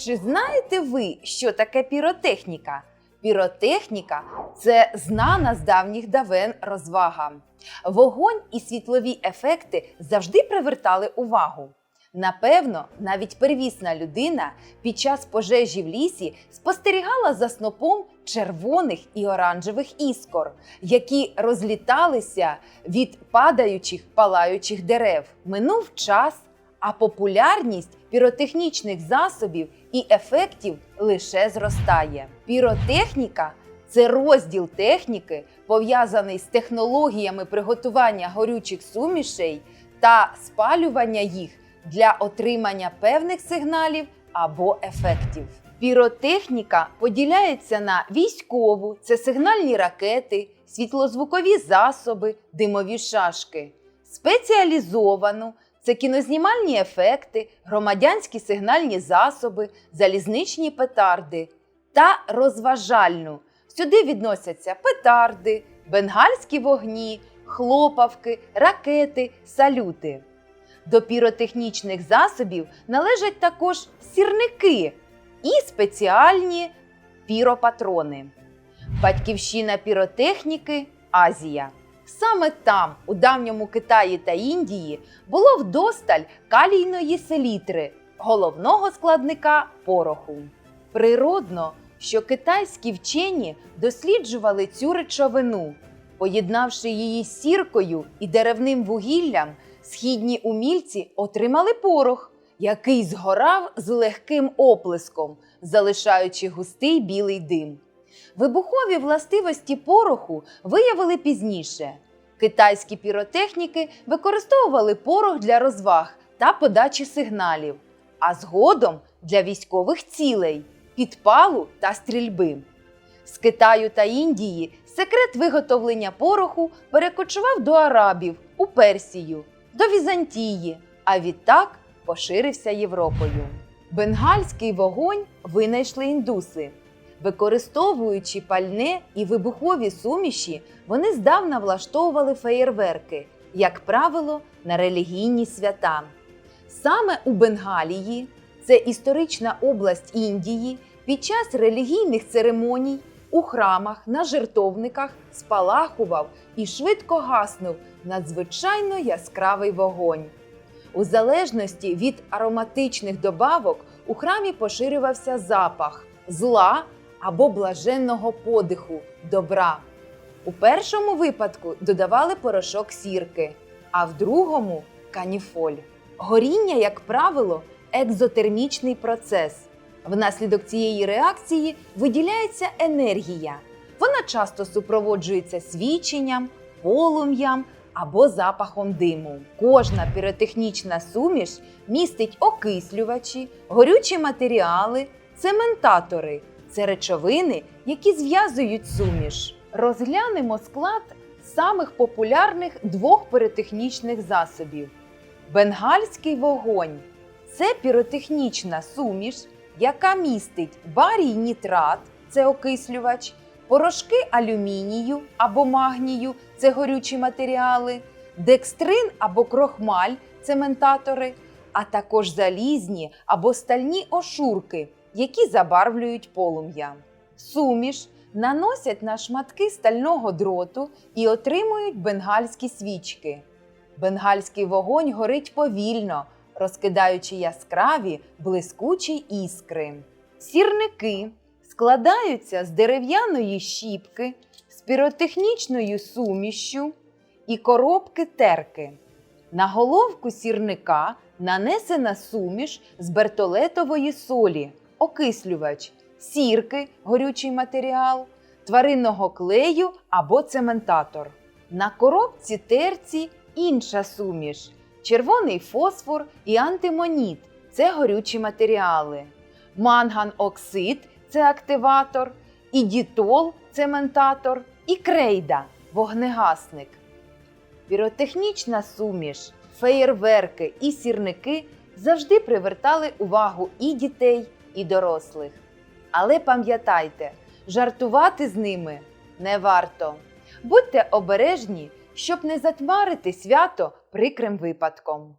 Чи знаєте ви, що таке піротехніка? Піротехніка це знана з давніх давен розвага. Вогонь і світлові ефекти завжди привертали увагу. Напевно, навіть первісна людина під час пожежі в лісі спостерігала за снопом червоних і оранжевих іскор, які розліталися від падаючих палаючих дерев. Минув час, а популярність піротехнічних засобів і ефектів лише зростає. Піротехніка це розділ техніки, пов'язаний з технологіями приготування горючих сумішей та спалювання їх для отримання певних сигналів або ефектів. Піротехніка поділяється на військову це сигнальні ракети, світлозвукові засоби, димові шашки, спеціалізовану це кінознімальні ефекти, громадянські сигнальні засоби, залізничні петарди та розважальну. Сюди відносяться петарди, бенгальські вогні, хлопавки, ракети, салюти. До піротехнічних засобів належать також сірники і спеціальні піропатрони. Батьківщина піротехніки Азія. Саме там, у давньому Китаї та Індії, було вдосталь калійної селітри, головного складника пороху. Природно, що китайські вчені досліджували цю речовину, поєднавши її з сіркою і деревним вугіллям, східні умільці отримали порох, який згорав з легким оплеском, залишаючи густий білий дим. Вибухові властивості пороху виявили пізніше. Китайські піротехніки використовували порох для розваг та подачі сигналів, а згодом для військових цілей, підпалу та стрільби. З Китаю та Індії секрет виготовлення пороху перекочував до арабів у Персію, до Візантії, а відтак поширився Європою. Бенгальський вогонь винайшли індуси. Використовуючи пальне і вибухові суміші, вони здавна влаштовували феєрверки, як правило, на релігійні свята. Саме у Бенгалії, це історична область Індії, під час релігійних церемоній у храмах на жертовниках спалахував і швидко гаснув надзвичайно яскравий вогонь. У залежності від ароматичних добавок у храмі поширювався запах зла або блаженного подиху добра. У першому випадку додавали порошок сірки, а в другому каніфоль. Горіння, як правило, екзотермічний процес. Внаслідок цієї реакції виділяється енергія. Вона часто супроводжується свіченням, полум'ям або запахом диму. Кожна піротехнічна суміш містить окислювачі, горючі матеріали, цементатори це речовини, які зв'язують суміш. Розглянемо склад самих популярних двох піротехнічних засобів. Бенгальський вогонь це піротехнічна суміш, яка містить барій нітрат це окислювач, порошки алюмінію або магнію це горючі матеріали, декстрин або крохмаль цементатори, а також залізні або стальні ошурки, які забарвлюють полум'я. Суміш наносять на шматки стального дроту і отримують бенгальські свічки. Бенгальський вогонь горить повільно, розкидаючи яскраві блискучі іскри. Сірники складаються з дерев'яної щіпки, з піротехнічною сумішшю і коробки терки. На головку сірника нанесена суміш з бертолетової солі, окислювач, сірки, горючий матеріал, тваринного клею або цементатор. На коробці терці інша суміш: червоний фосфор і антимоніт це горючі матеріали. Манган-оксид це активатор, і дітол цементатор, і крейда вогнегасник. Піротехнічна суміш, феєрверки і сірники завжди привертали увагу і дітей, і дорослих. Але пам'ятайте, жартувати з ними не варто. Будьте обережні, щоб не затмарити свято прикрим випадком.